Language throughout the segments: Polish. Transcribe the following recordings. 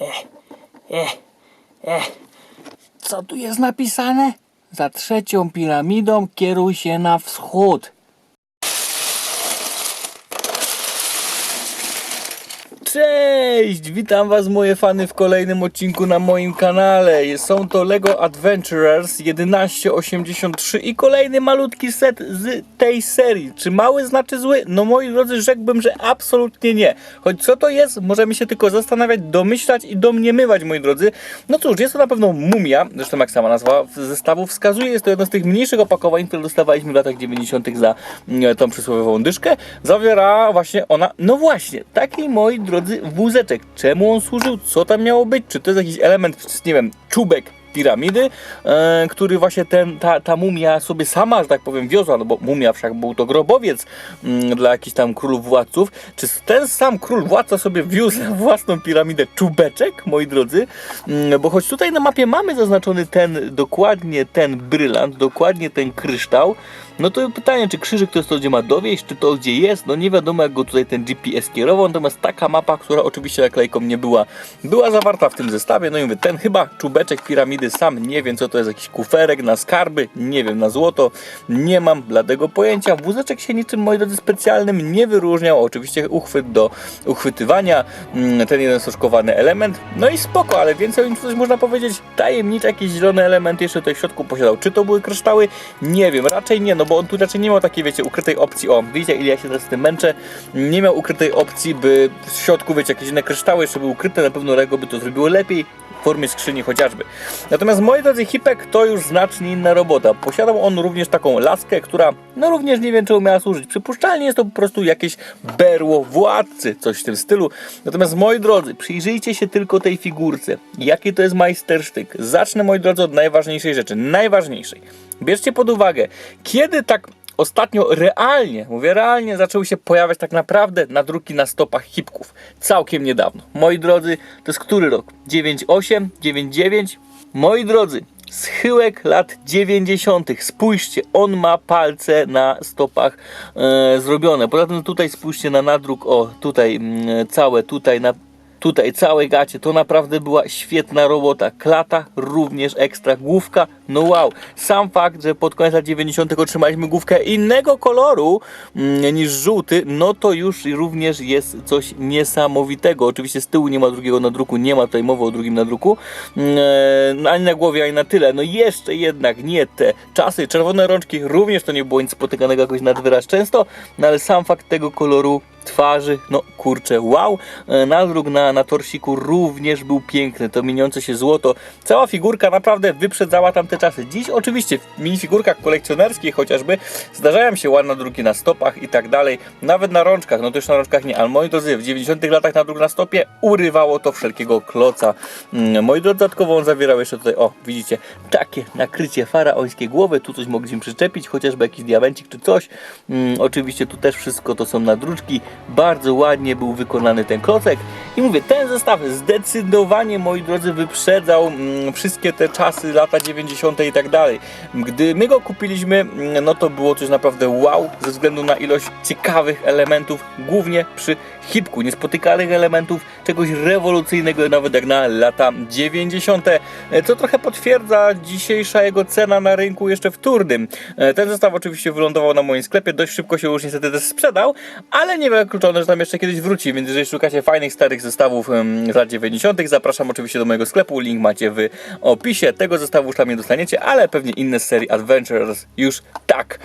Eh, eh. Co tu jest napisane? Za trzecią piramidą kieruj się na wschód. Cześć! Witam was moje fany w kolejnym odcinku na moim kanale. Są to LEGO Adventurers 1183 i kolejny malutki set z tej serii. Czy mały znaczy zły? No moi drodzy, rzekłbym, że absolutnie nie. Choć co to jest? Możemy się tylko zastanawiać, domyślać i domniemywać, moi drodzy. No cóż, jest to na pewno mumia, zresztą jak sama nazwa zestawu wskazuje, jest to jedno z tych mniejszych opakowań, które dostawaliśmy w latach 90. za mm, tą przysłowiową dyszkę. Zawiera właśnie ona, no właśnie, taki moi drodzy wózeczek. Czemu on służył? Co tam miało być? Czy to jest jakiś element, nie wiem, czubek piramidy, e, który właśnie ten, ta, ta mumia sobie sama, że tak powiem, wiozła, no bo mumia wszak był to grobowiec mm, dla jakichś tam królów władców. Czy ten sam król władca sobie wiózł własną piramidę czubeczek, moi drodzy? Mm, bo choć tutaj na mapie mamy zaznaczony ten, dokładnie ten brylant, dokładnie ten kryształ, no to pytanie, czy krzyżyk to jest to, gdzie ma dowieść, czy to, gdzie jest, no nie wiadomo, jak go tutaj ten GPS kierował, natomiast taka mapa, która oczywiście naklejką nie była, była zawarta w tym zestawie, no i mówię, ten chyba czubeczek piramidy sam nie wiem, co to jest, jakiś kuferek na skarby, nie wiem, na złoto, nie mam bladego pojęcia, wózeczek się niczym, moi drodzy, specjalnym nie wyróżniał, oczywiście uchwyt do uchwytywania, mm, ten jeden stożkowany element, no i spoko, ale więcej o nim coś można powiedzieć, tajemniczy jakiś zielony element jeszcze tutaj w środku posiadał, czy to były kryształy, nie wiem, raczej nie, no bo on tu raczej nie miał takiej, wiecie, ukrytej opcji, o, widzicie ile ja się teraz z tym męczę, nie miał ukrytej opcji, by w środku, wiecie, jakieś inne kryształy jeszcze były ukryte, na pewno Lego by to zrobiło lepiej, formie skrzyni chociażby. Natomiast moi drodzy, Hipek to już znacznie inna robota. Posiadał on również taką laskę, która no również nie wiem czemu miała służyć. Przypuszczalnie jest to po prostu jakieś berło władcy, coś w tym stylu. Natomiast moi drodzy, przyjrzyjcie się tylko tej figurce. Jaki to jest majstersztyk. Zacznę moi drodzy od najważniejszej rzeczy, najważniejszej. Bierzcie pod uwagę, kiedy tak ostatnio realnie, mówię realnie, zaczęły się pojawiać tak naprawdę nadruki na stopach hipków. Całkiem niedawno. Moi drodzy, to jest który rok? 98, 99? Moi drodzy, schyłek lat 90. Spójrzcie, on ma palce na stopach e, zrobione. Poza tym tutaj spójrzcie na nadruk, o tutaj mm, całe, tutaj na Tutaj całe gacie, to naprawdę była świetna robota. Klata również ekstra, główka, no wow. Sam fakt, że pod koniec lat 90. otrzymaliśmy główkę innego koloru mm, niż żółty, no to już również jest coś niesamowitego. Oczywiście z tyłu nie ma drugiego nadruku, nie ma tutaj mowy o drugim nadruku, mm, ani na głowie, ani na tyle. No jeszcze jednak nie te czasy. Czerwone rączki również to nie było nic spotykanego jakoś nad wyraz często, no ale sam fakt tego koloru twarzy, no kurczę, wow. E, Nadruk na, na torsiku również był piękny, to mieniące się złoto. Cała figurka naprawdę wyprzedzała tamte czasy. Dziś oczywiście w minifigurkach kolekcjonerskich chociażby zdarzają się ładne druki na stopach i tak dalej, nawet na rączkach, no to już na rączkach nie, ale moi drodzy, w 90 latach nadruk na stopie urywało to wszelkiego kloca. Mm, Moi dodatkowo on zawierał jeszcze tutaj, o widzicie, takie nakrycie faraońskie głowy, tu coś mogliśmy przyczepić, chociażby jakiś diamencik czy coś. Mm, Oczywiście tu też wszystko to są nadruczki, bardzo ładnie był wykonany ten klocek i mówię, ten zestaw zdecydowanie, moi drodzy, wyprzedzał mm, wszystkie te czasy, lata 90. i tak dalej. Gdy my go kupiliśmy, mm, no to było coś naprawdę wow, ze względu na ilość ciekawych elementów, głównie przy hipku, niespotykanych elementów, czegoś rewolucyjnego nawet jak na lata 90. e, Co trochę potwierdza dzisiejsza jego cena na rynku jeszcze wtórnym. E, Ten zestaw oczywiście wylądował na moim sklepie, dość szybko się już niestety też sprzedał, ale nie wykluczone, że tam jeszcze kiedyś wróci, więc jeżeli szukacie fajnych, starych zestawów z lat 90., zapraszam oczywiście do mojego sklepu, link macie w opisie. Tego zestawu już tam nie dostaniecie, ale pewnie inne z serii Adventures już tak.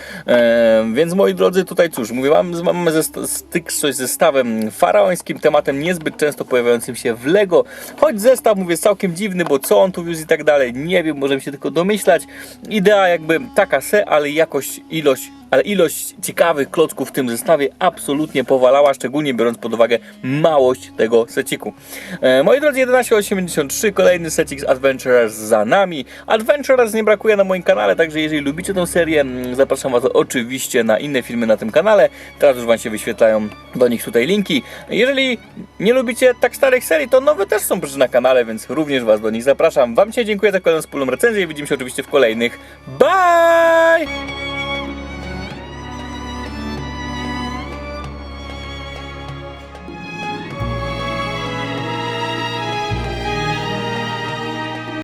Więc moi drodzy, tutaj cóż, mówię, mam, mamy zest- styk coś z zestawem faraońskim, tematem niezbyt często pojawiającym się w Lego, choć zestaw, mówię, całkiem dziwny, bo co on tu wiózł i tak dalej, nie wiem, możemy się tylko domyślać. Idea jakby taka se, ale jakość, ilość ale ilość ciekawych klocków w tym zestawie absolutnie powalała, szczególnie biorąc pod uwagę małość tego seciku. E, moi drodzy, 1183, kolejny secik z Adventurers za nami. Adventurers nie brakuje na moim kanale, także jeżeli lubicie tę serię, mm, zapraszam Was oczywiście na inne filmy na tym kanale. Teraz już Wam się wyświetlają do nich tutaj linki. Jeżeli nie lubicie tak starych serii, to nowe też są przecież na kanale, więc również Was do nich zapraszam. Wam Cię dziękuję za kolejną wspólną recenzję i widzimy się oczywiście w kolejnych. Bye!